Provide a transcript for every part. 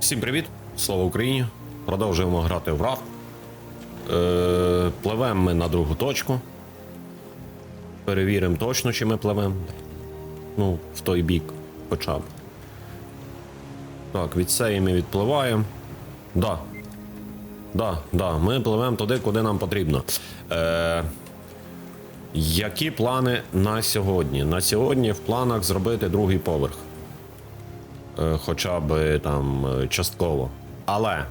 Всім привіт! Слава Україні! Продовжуємо грати в рафт. Е, пливемо ми на другу точку. Перевіримо точно, чи ми пливемо. Ну, в той бік хоча б. Так, від цієї ми відпливаємо. Да. Да, да, ми пливемо туди, куди нам потрібно. Е, які плани на сьогодні? На сьогодні в планах зробити другий поверх. Е, хоча б там е, частково. Але,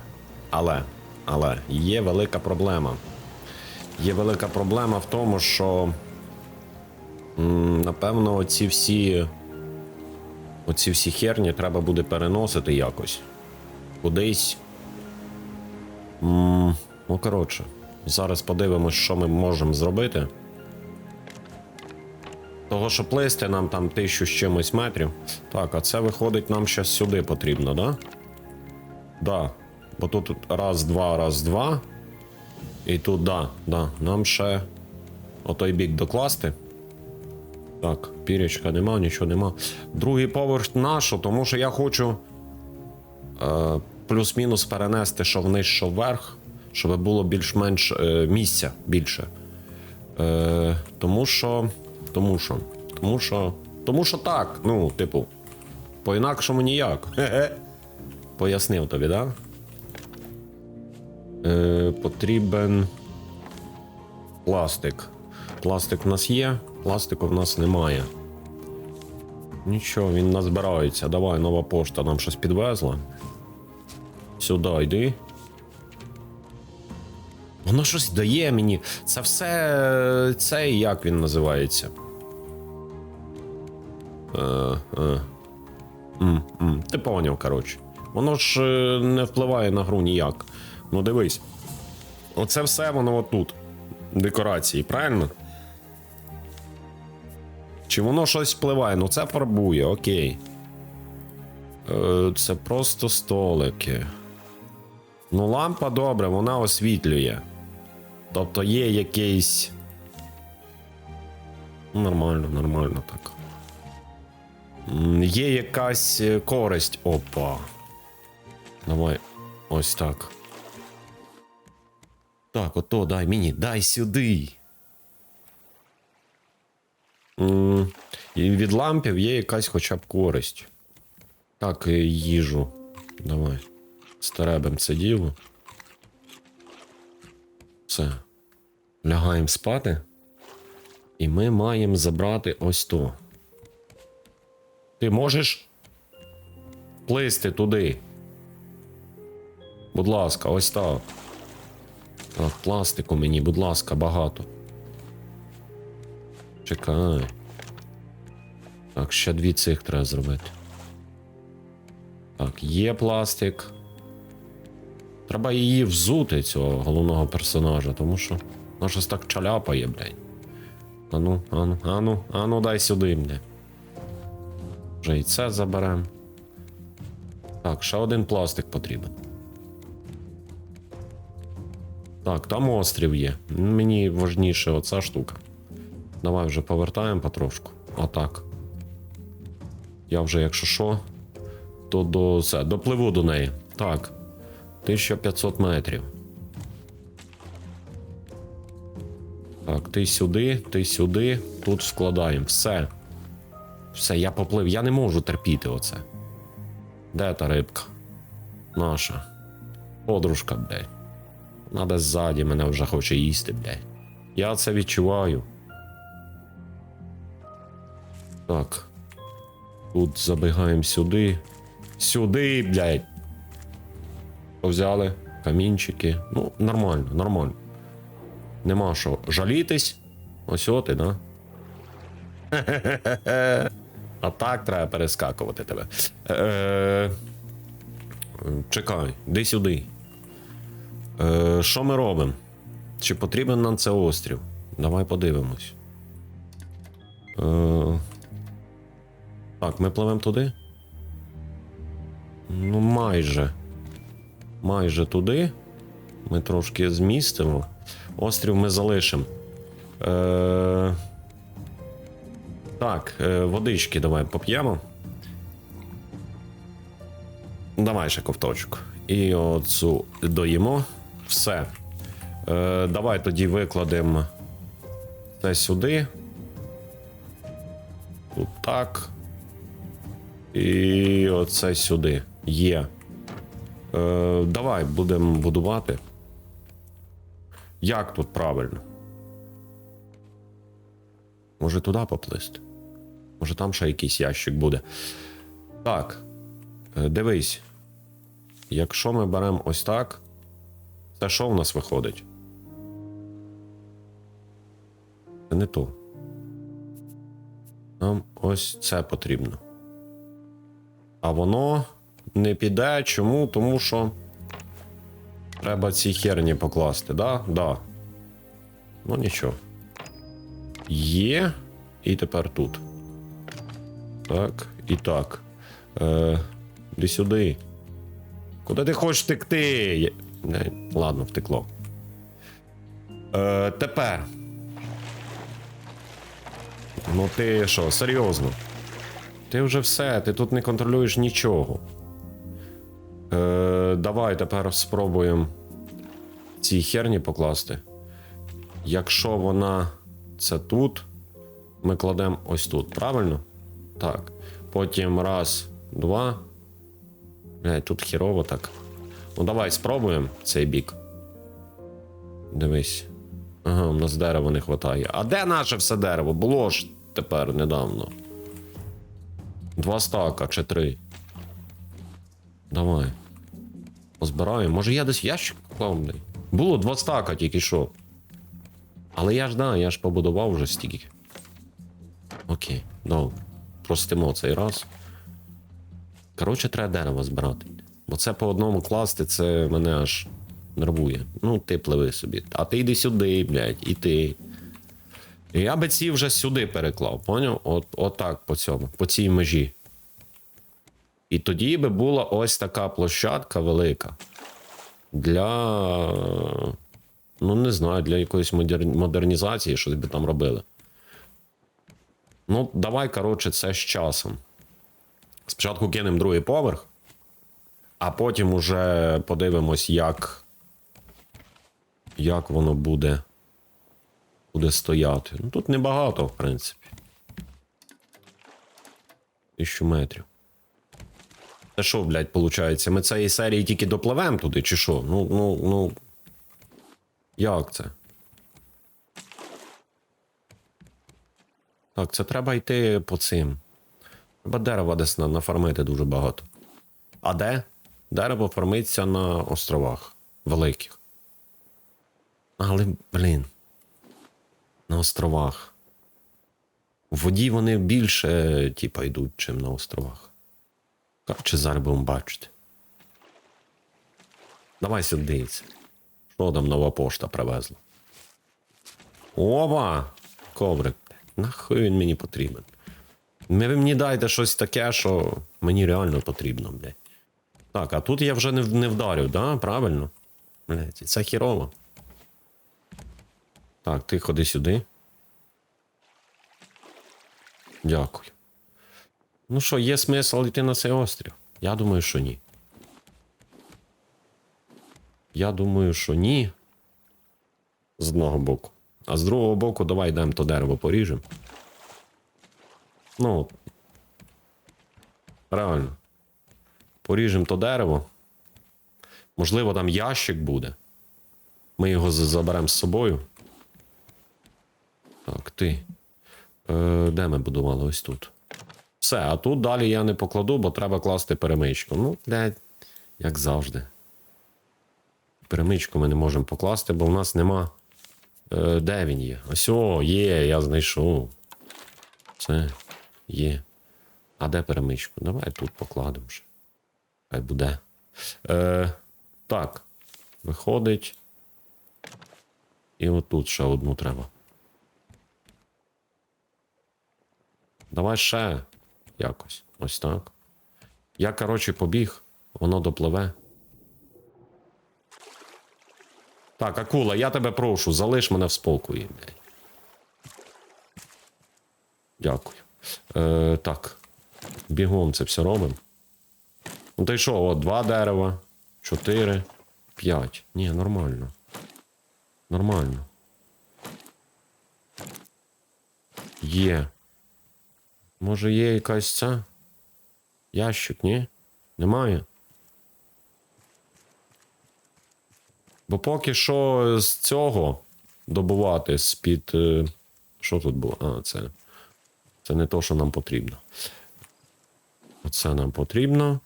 але, але є велика проблема. Є велика проблема в тому, що напевно оці всі оці всі херні треба буде переносити якось. Кудись. Ну, коротше, зараз подивимось, що ми можемо зробити. Того, що плисти нам там тисячу з чимось метрів. Так, а це виходить нам ще сюди потрібно, да? Да. Бо тут раз, два, раз, два. І тут, да, да. Нам ще отой бік докласти. Так, пірячка нема, нічого нема. Другий поверх нашу, тому що я хочу е, плюс-мінус перенести, що вниз, що вверх, щоб було більш-менш е, місця більше. Е, тому що. Тому що. Тому що. Тому що так. Ну, типу. По-інакшому ніяк. Хе-хе. Пояснив тобі, да? Е, потрібен пластик. Пластик в нас є, пластику в нас немає. Нічого, він назбирається. Давай, нова пошта нам щось підвезла. Сюди йди. Воно щось дає мені. Це все. Це як він називається? Е, е. Ти поняв, коротше. Воно ж е, не впливає на гру ніяк. Ну дивись. Оце все воно отут. Декорації, правильно? Чи воно щось впливає? Ну це фарбує, окей. Це просто столики. Ну, лампа добре, вона освітлює. Тобто є якийсь. Ну, Нормально, нормально так. Є якась е, користь. Опа. Давай. Ось так. Так, ото дай мені, дай сюди. І від лампів є якась хоча б користь. Так, е, їжу. Давай. Стеребем це діло. Все. Лягаємо спати. І ми маємо забрати ось то. Ти можеш плисти туди. Будь ласка, ось так. Так, пластику мені, будь ласка, багато. Чекай. Так, ще дві цих треба зробити. Так, є пластик. Треба її взути, цього головного персонажа, тому що вона щось так чаляпає, блядь. Ану, ану, ану, ану, дай сюди, блядь. Вже і це заберем. Так, ще один пластик потрібен. Так, там острів є. Мені важніше оця штука. Давай вже повертаємо потрошку. Отак. Я вже, якщо що, то до це, допливу до неї. Так. 1500 метрів. Так, ти сюди, ти сюди. Тут складаємо. Все. Все, я поплив. Я не можу терпіти оце. Де та рибка? Наша. Подружка, блядь. Вона десь ззаді мене вже хоче їсти, блядь. Я це відчуваю. Так. Тут забігаємо сюди. Сюди, блядь. Взяли камінчики. Ну, нормально, нормально. Нема що жалітись. Ось от і, да? А так треба перескакувати тебе. Е, чекай, йди сюди. Е, що ми робимо? Чи потрібен нам це острів? Давай подивимось. Е, так, ми пливемо туди? Ну, майже. Майже туди. Ми трошки змістимо. Острів ми залишимо. Е... Так, е, водички давай поп'ємо. Давай ще ковточок. І оцю доїмо. Все. Е, давай тоді викладемо це сюди. Тут так. І оце сюди. Є. Е, давай будемо будувати. Як тут правильно? Може туди поплисти? Може там ще якийсь ящик буде. Так. Е, Дивись. Якщо ми беремо ось так, це що в нас виходить? Це не то. Нам ось це потрібно. А воно не піде. Чому? Тому що треба ці херні покласти, да? Да. Ну нічого. Є. І тепер тут. Так, і так. Е, Іди сюди. Куди ти хочеш втекти? Не, ладно, втекло. Е, тепер. Ну ти що, серйозно? Ти вже все, ти тут не контролюєш нічого. Е, давай тепер спробуємо ці херні покласти. Якщо вона це тут, ми кладемо ось тут, правильно? Так. Потім раз, два. Блядь, тут хірово так. Ну давай спробуємо цей бік. Дивись. Ага, у нас дерева не вистачає. А де наше все дерево? Було ж тепер недавно. Два стака чи три. Давай. Позбираємо. Може я десь ящик поклав. Було два стака тільки що. Але я ж да, я ж побудував вже стільки. Окей, добре. Простимо цей раз. Коротше, треба дерево збирати. Бо це по одному класти, це мене аж нервує. Ну, ти пливи собі. А ти йди сюди, блядь, і ти. Я би ці вже сюди переклав, поняв? От, отак по цьому, по цій межі. І тоді би була ось така площадка велика. Для. Ну, не знаю, для якоїсь модер- модернізації щось би там робили. Ну, давай, коротше, це з часом. Спочатку кинемо другий поверх, а потім уже подивимось, як. Як воно буде. Буде стояти. Ну, тут небагато, в принципі. Тисячу метрів. Це що, блядь, виходить? Ми цієї серії тільки допливемо туди, чи що? Ну, ну, ну. Як це? Так, це треба йти по цим. Треба дерева десь нафармити дуже багато. А де? Дерево фармиться на островах великих. Але, блін. На островах. У воді вони більше, типа, йдуть, чим на островах. Коротше, зараз будемо бачити. Давай сюди. Що там нова пошта привезла? Опа! Коврик. Нахуй він мені потрібен. Ви мені дайте щось таке, що мені реально потрібно, блядь. Так, а тут я вже не, не вдарю, да? Правильно? Блядь, це хірово. Так, ти ходи сюди. Дякую. Ну що, є смисл йти на цей острів? Я думаю, що ні. Я думаю, що ні. З одного боку. А з другого боку, давай йдемо то дерево поріжемо. Ну. Реально. Поріжемо то дерево. Можливо, там ящик буде. Ми його заберемо з собою. Так, ти. Е, де ми будували? Ось тут. Все, а тут далі я не покладу, бо треба класти перемичку. Ну, блядь, як завжди. Перемичку ми не можемо покласти, бо в нас нема. Е, де він є? Ось о, є, я знайшов. Це є. А де перемичку? Давай тут покладемо вже. Хай буде. Е, так. Виходить. І отут ще одну треба. Давай ще якось. Ось так. Я, коротше, побіг, воно допливе. Так, акула, я тебе прошу, залиш мене в спокої. Дякую. Е, так. Бігом це все робимо. Ну то й що, от два дерева, чотири, п'ять. Ні, нормально. Нормально. Є. Може є якась ця? Ящик, ні? Немає. Бо поки що з цього добувати з-під. е, Що тут було? А, це. Це не то, що нам потрібно. Оце нам потрібно.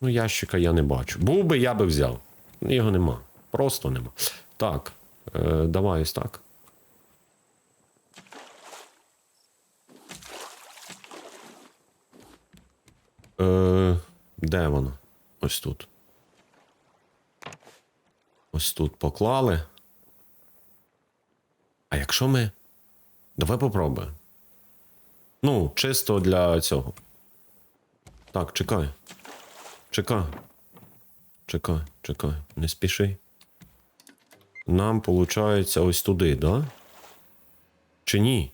Ну, ящика я не бачу. Був би, я би взяв. Його нема. Просто нема. Так. Е, давай ось так. Е, де воно? Ось тут. Ось тут поклали. А якщо ми. Давай попробуємо. Ну, чисто для цього. Так, чекай. Чекай. Чекай, чекай, не спіши. Нам виходить ось туди, да? Чи ні?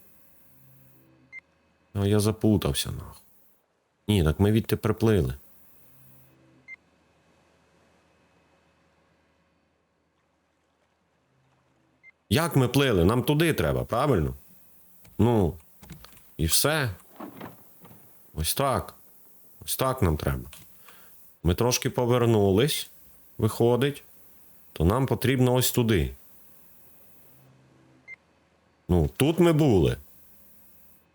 А я запутався, нахуй. Ні, так ми відти приплили. Як ми плили? Нам туди треба, правильно? Ну, і все. Ось так. Ось так нам треба. Ми трошки повернулись, виходить, то нам потрібно ось туди. Ну, тут ми були.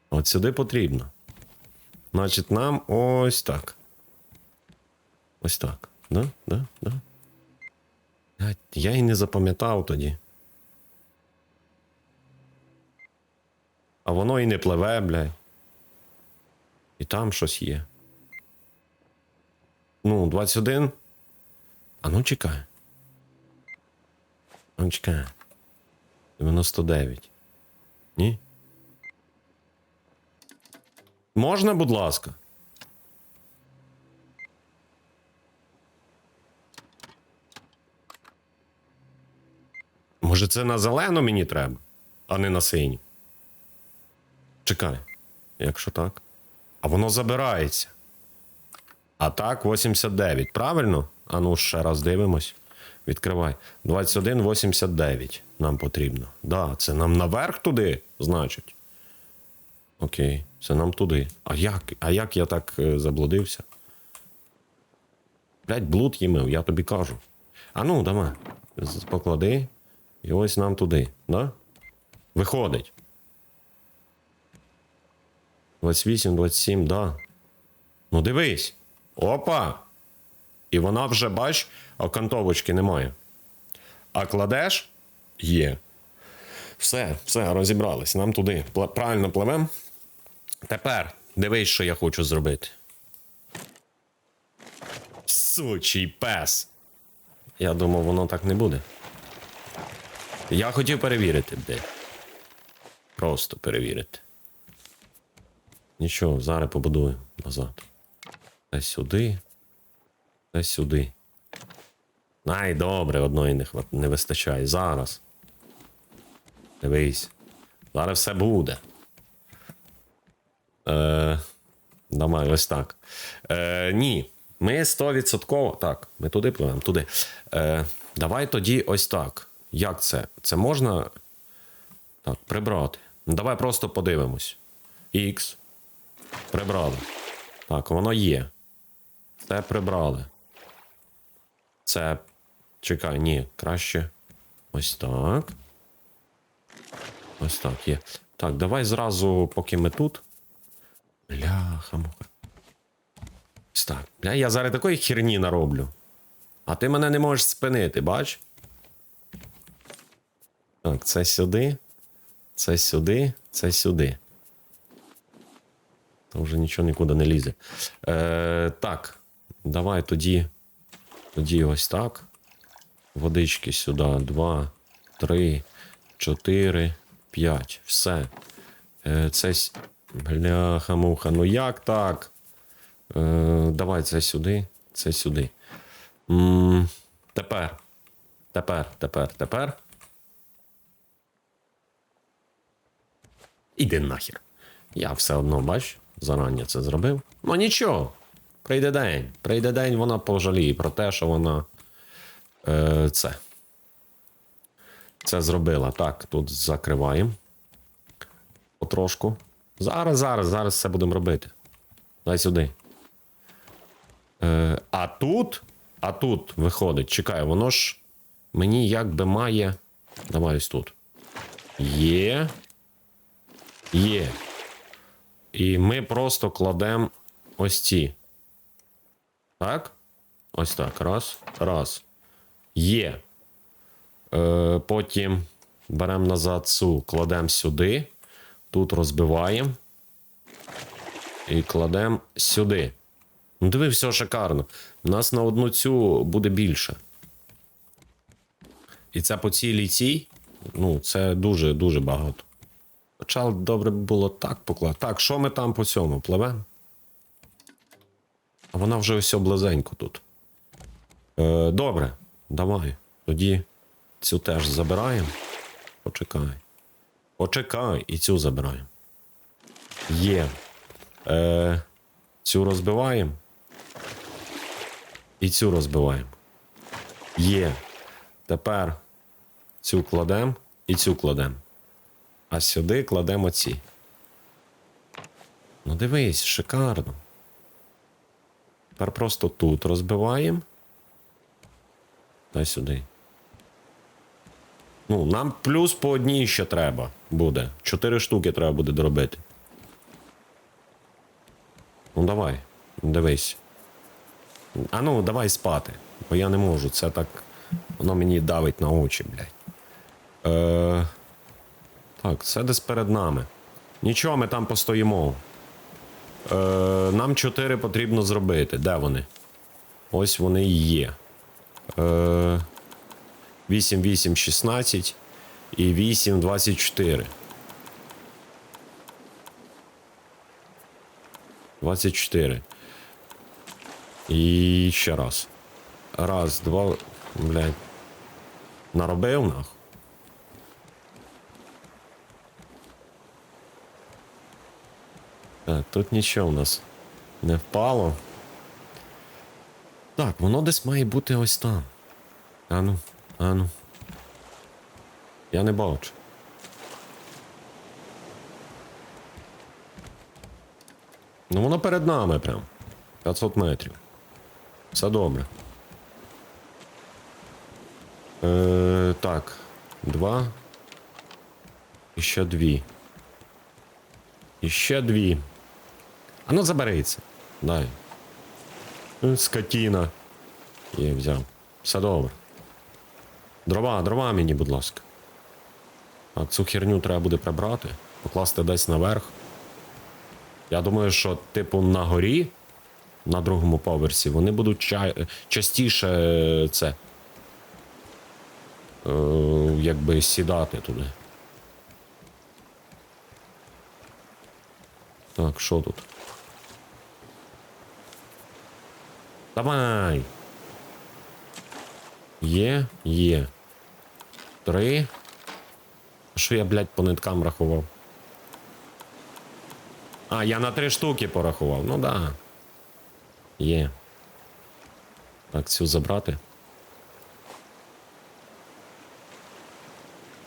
От сюди потрібно. Значить, нам ось так. Ось так. Да? Да? Да? Я і не запам'ятав тоді. А воно і не пливе, блядь. І там щось є. Ну, 21. А ну чекай. Ну чекай. 99. Ні? Можна, будь ласка? Може, це на зелену мені треба, а не на синю. Чекай, якщо так. А воно забирається. А так, 89, правильно? А ну ще раз дивимось. Відкривай. 21, 89 нам потрібно. Да, це нам наверх туди, значить. Окей, це нам туди. А як? А як я так е, заблудився? Блять, блуд їмив, я тобі кажу. А ну, давай. Поклади. І ось нам туди, да? Виходить. 28, 27, да. Ну дивись. Опа! І вона вже, бач, окантовочки немає. А кладеш є. Все, все, розібрались. Нам туди. Правильно пливем. Тепер дивись, що я хочу зробити. Сучий пес. Я думав, воно так не буде. Я хотів перевірити, де. Просто перевірити. Нічого, зараз побудуємо назад. Десь сюди. Десь сюди. Ай, добре, одної не, хват... не вистачає. Зараз. Дивись. Зараз все буде. Е, давай, ось так. Е, ні. Ми 100%. Так, ми туди пливемо, туди. Е, давай тоді ось так. Як це? Це можна. Так, прибрати. Давай просто подивимось. X. Прибрали. Так, воно є. Це прибрали. Це. Чекай, ні, краще. Ось так. Ось так є. Так, давай зразу, поки ми тут. Бляха, муха. Ось так. Бля, я зараз такої херні нароблю. А ти мене не можеш спинити, бач? Так, це сюди. Це сюди, це сюди. Вже нічого нікуди не лізе. Е, так, давай тоді. Тоді ось так. Водички сюди. Два, три, чотири, п'ять. Все. Е, це. с- Бляха-муха. Ну як так? Е, давай це сюди, це сюди. м тепер. Тепер, тепер, тепер. Іди нахер. Я все одно, бач, зарані це зробив. Ну нічого. Прийде день. Прийде день, вона пожаліє про те, що вона е, це. Це зробила. Так, тут закриваємо. Потрошку. Зараз, зараз, зараз все будемо робити. Дай сюди. Е, а тут, а тут виходить, чекай, воно ж мені якби має. Давай ось тут. Є. Є. І ми просто кладемо ось ці. Так? Ось так. Раз. Раз. Є. Е, потім беремо назад цю, кладемо сюди. Тут розбиваємо. І кладемо сюди. Ну, диви, все шикарно. У нас на одну цю буде більше. І це по цілій цій. Ну, це дуже-дуже багато. Хоча добре було так покласти. Так, що ми там по цьому пливемо? А вона вже ось близенько тут. Е, добре, давай. Тоді цю теж забираємо. Почекай. Почекай, і цю забираємо. Є. Е, цю розбиваємо. І цю розбиваємо. Є. Тепер цю кладемо і цю кладемо. А сюди кладемо ці. Ну дивись, шикарно. Тепер просто тут розбиваємо. Дай сюди. Ну, нам плюс по одній ще треба буде. Чотири штуки треба буде доробити. Ну давай, дивись. А ну, давай спати. Бо я не можу. Це так. Воно мені давить на очі, блядь. Е... Так, це десь перед нами. Нічого, ми там постоїмо. Е... Нам 4 потрібно зробити. Де вони? Ось вони і є. Е... 8, 8, 16 і 8, 24. 24. І ще раз. Раз, два. Блядь. Наробив нах. Тут нічого у нас не впало. Так, воно десь має бути ось там. Ану, ану. Я не бачу. Ну воно перед нами прям. 500 метрів. Все добре. Е, так. Два. І ще дві. І ще дві. А ну заберися. Дай. Скотіна. Є, взяв. Все добре. Дрова, дрова мені, будь ласка. Так, цю херню треба буде прибрати, покласти десь наверх. Я думаю, що, типу, на горі, на другому поверсі, вони будуть ча- частіше е, це. Е, якби сідати туди. Так, що тут? Давай. Є, є. Три. Що я, блядь, по ниткам рахував? А, я на три штуки порахував. Ну да. Є. Так, цю забрати.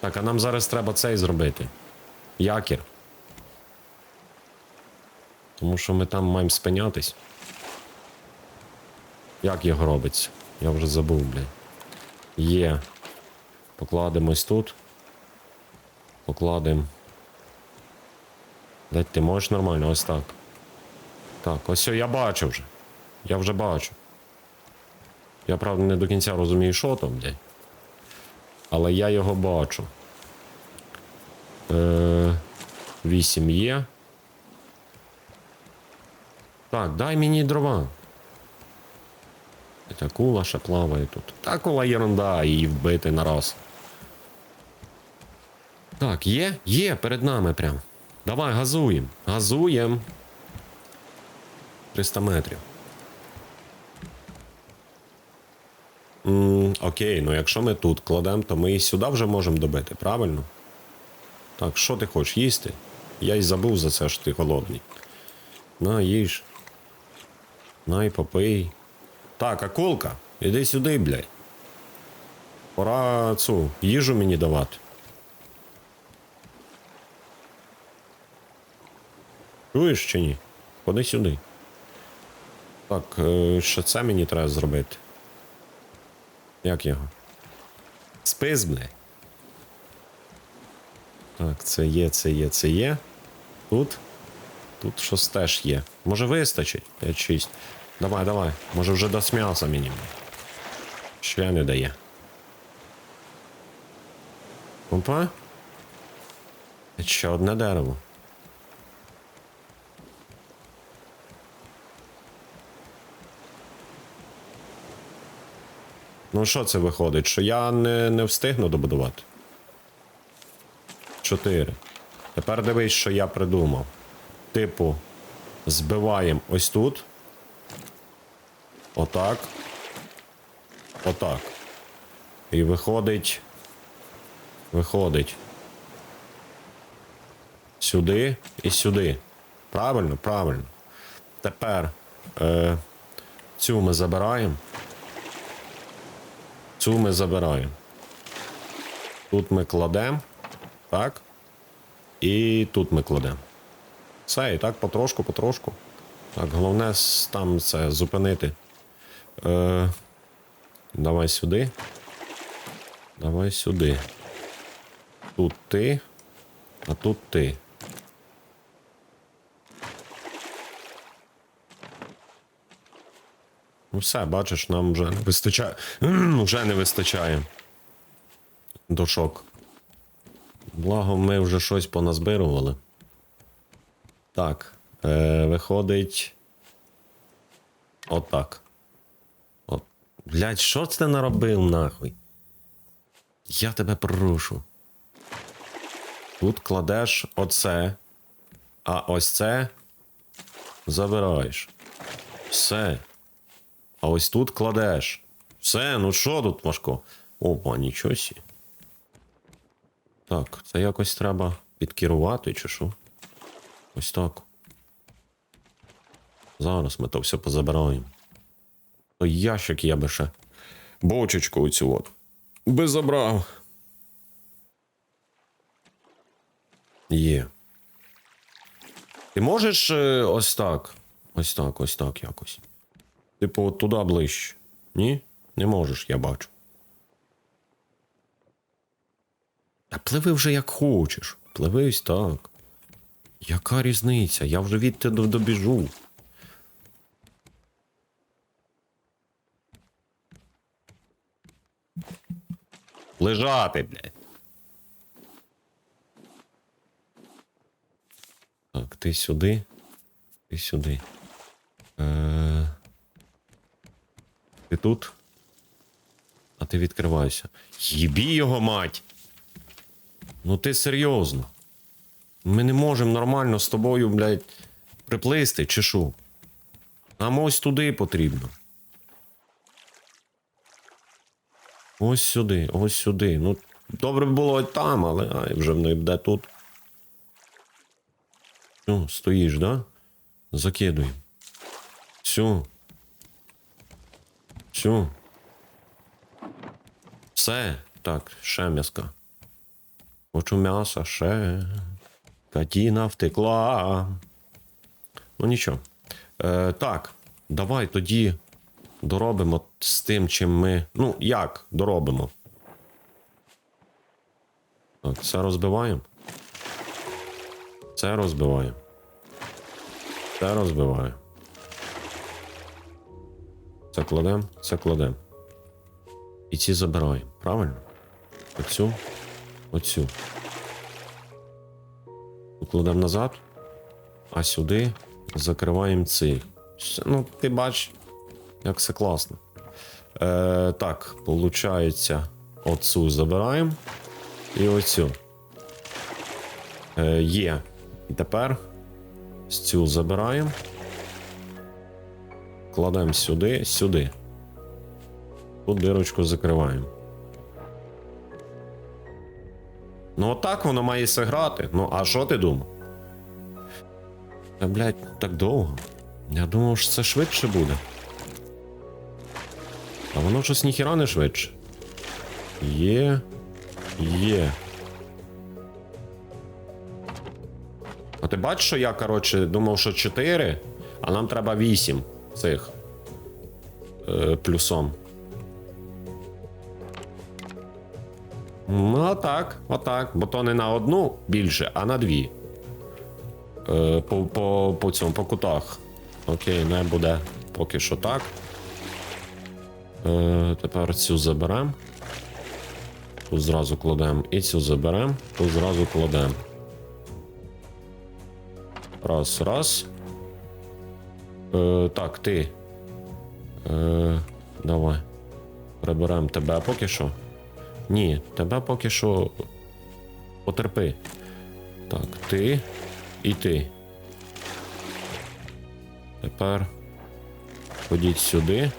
Так, а нам зараз треба цей зробити. Якір. Тому що ми там маємо спинятись. Як його робиться? Я вже забув, блядь. Є. Покладемось тут. Покладемо. Дать ти можеш нормально, ось так. Так, ось о, я бачу вже. Я вже бачу. Я правда не до кінця розумію, що там, блядь. Але я його бачу. Е, 8 є. Так, дай мені дрова. Та кула ще плаває тут. Та кула єрунда, її вбити на раз. Так, є? Є, перед нами прям. Давай, газуємо. Газуємо. 300 метрів. М, окей, ну якщо ми тут кладемо, то ми і сюди вже можемо добити, правильно? Так, що ти хочеш їсти? Я й забув за це, що ти голодний. На, їж. На і попий. Так, акулка, іди сюди, блядь. Пора цю їжу мені давати. Чуєш чи ні? Ходи сюди. Так, е, що це мені треба зробити? Як його? Спис, блядь. Так, це є, це є, це є. Тут. Тут щось теж є. Може вистачить? 5-6. Давай, давай. Може вже дасть м'яса мені. Ще не дає. Опа. Ще одне дерево. Ну що це виходить? Що я не, не встигну добудувати? Чотири. Тепер дивись, що я придумав. Типу, збиваємо ось тут. Отак. Отак. І виходить. Виходить. Сюди і сюди. Правильно, правильно. Тепер е, цю ми забираємо. Цю ми забираємо. Тут ми кладемо. Так. І тут ми кладемо. Все, і так потрошку, потрошку. Так, головне там це зупинити. Е, давай сюди. Давай сюди. Тут ти, а тут ти. Ну все, бачиш, нам вже не вистачає. вже не вистачає. Дошок. Благо, ми вже щось поназбирували. Так. Е, виходить. Отак. Блять, що це наробив нахуй? Я тебе прошу. Тут кладеш оце, а ось це забираєш. Все. А ось тут кладеш. Все, ну що тут важко? Опа, нічого сі. Так, це якось треба підкерувати, чи що? Ось так. Зараз ми то все позабираємо. Ящик я би ще. Бочечку оцю от. Би забрав. Є. Ти можеш е, ось так. Ось так, ось так якось. Типу, от туди ближче. Ні? Не можеш, я бачу. Та пливи вже як хочеш. Пливи ось так. Яка різниця? Я вже від тебе добіжу. Лежати, блядь. Так, ти сюди. Ти сюди. Е... Ти тут? А ти відкривайся. Їбі його мать! Ну ти серйозно. Ми не можемо нормально з тобою, блядь, приплисти, чи що? Нам ось туди потрібно. Ось сюди, ось сюди. Ну, добре б було і там, але ай, вже не буде тут. Все, стоїш, да? Закидуємо. Все. Все. Все. Так, ще м'яска. Хочу м'яса, ще. Катіна втекла. Ну нічого. Е, так, давай тоді доробимо з тим, чим ми. Ну, як доробимо? Так, це розбиваємо. Це розбиваємо. Це розбиваємо. Це кладемо, це кладемо. І ці забираємо, правильно? Оцю, оцю. Кладемо назад, а сюди закриваємо. Все, Ну, ти бач, як все класно. Е, так, получається, оцю забираємо і оцю. Е, є. І тепер цю забираємо. Кладемо сюди, сюди. Тут дирочку закриваємо. Ну, отак воно має все грати. Ну, а що ти думав? Та, блядь, так довго. Я думав, що це швидше буде. А воно щось ніхіра не швидше. Є. Є. А ти бачиш, що я, коротше, думав, що 4, а нам треба 8 цих е, плюсом. Ну, отак, отак. Бо то не на одну більше, а на дві. Е, по, по, по цьому, по кутах. Окей, не буде поки що так. Е, тепер цю заберемо. Тут зразу кладемо. І цю заберемо, тут зразу кладемо. Раз, раз. Е, так, ти. Е, давай. Приберемо тебе поки що. Ні, тебе поки що. Потерпи. Так, ти і ти. Тепер ходіть сюди.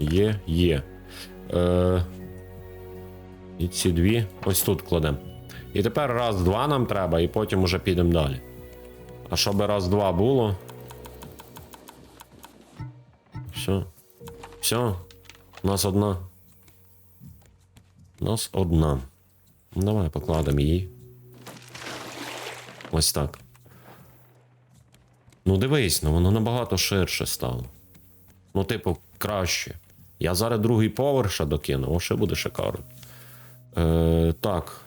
Є, є. Е, і ці дві ось тут кладемо. І тепер раз-два нам треба, і потім уже підемо далі. А щоб раз-два було. Все. Все. У нас одна. У нас одна. Ну, Давай покладемо її. Ось так. Ну дивись, ну воно набагато ширше стало. Ну, типу, краще. Я зараз другий поверх ще докину, о, ще буде шикарно. Е, так,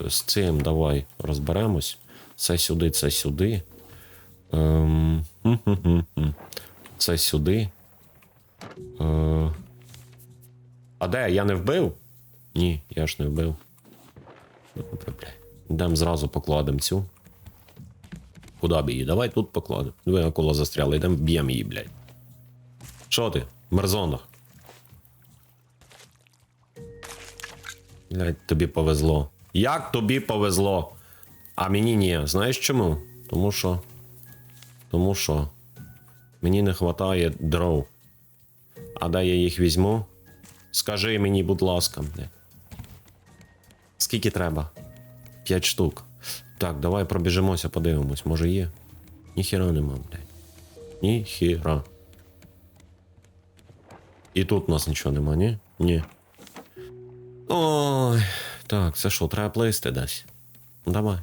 е, з цим давай розберемось. Це сюди, це сюди. Ем. Це сюди. Е, а де? Я не вбив? Ні, я ж не вбив. Йдемо зразу покладемо цю. Куди б її? Давай тут покладемо. Диви, акула застряла, йдемо б'ємо її, блядь. Що ти? Мерзонах. Блядь, тобі повезло. Як тобі повезло? А мені ні. Знаєш чому? Тому що. Тому що. Мені не вистачає дров. А де я їх візьму? Скажи мені, будь ласка, блядь. Скільки треба? П'ять штук. Так, давай пробіжимося, подивимось, може є. Ніхіра нема, блядь. Ніхіра. І тут у нас нічого нема, ні? Ні. Ой. Так, це що, треба плисти десь? Давай.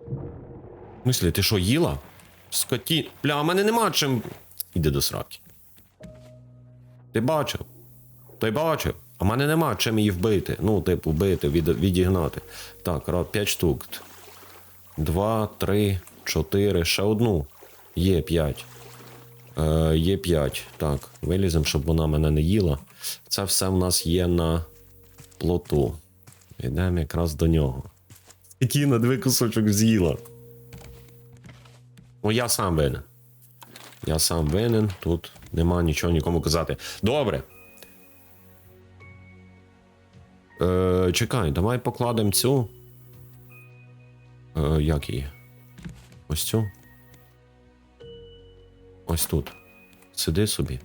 В смислі, ти що, їла? Скоті. Бля, в мене нема чим. Іди до сраки. Ти бачив? Ти бачив? А в мене нема чим її вбити. Ну, типу, вбити, від, відігнати. Так, ра- 5 штук. Два, три, чотири, ще одну. Є 5. Е, є 5. Так, виліземо, щоб вона мене не їла. Це все в нас є на плоту. Йдемо якраз до нього. Скотіна, дві кусочок з'їла. Ну, я сам винен. Я сам винен, тут нема нічого нікому казати. Добре. Е, чекай, давай покладемо цю. Е, як її? Ось цю. Ось тут. Сиди собі.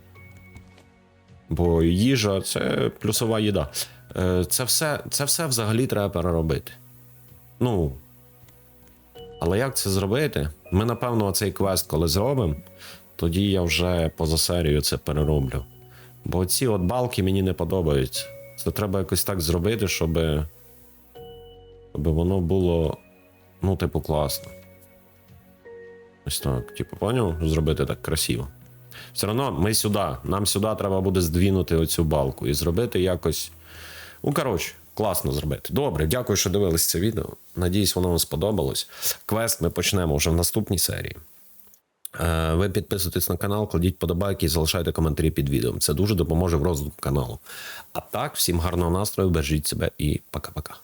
Бо їжа це плюсова їда. Е, це, все, це все взагалі треба переробити. Ну. Але як це зробити? Ми, напевно, цей квест, коли зробимо, тоді я вже поза серію це перероблю. Бо ці от балки мені не подобаються. Це треба якось так зробити, щоб, щоб воно було, ну, типу, класно. Ось так, типу, поняв? Зробити так красиво. Все одно ми сюди. Нам сюди треба буде здвінути оцю балку і зробити якось. Ну, коротше, класно зробити. Добре, дякую, що дивились це відео. Надіюсь, воно вам сподобалось. Квест ми почнемо вже в наступній серії. Е, Ви підписуйтесь на канал, кладіть подобайки і залишайте коментарі під відео. Це дуже допоможе в розвитку каналу. А так, всім гарного настрою, бережіть себе і пока-пока.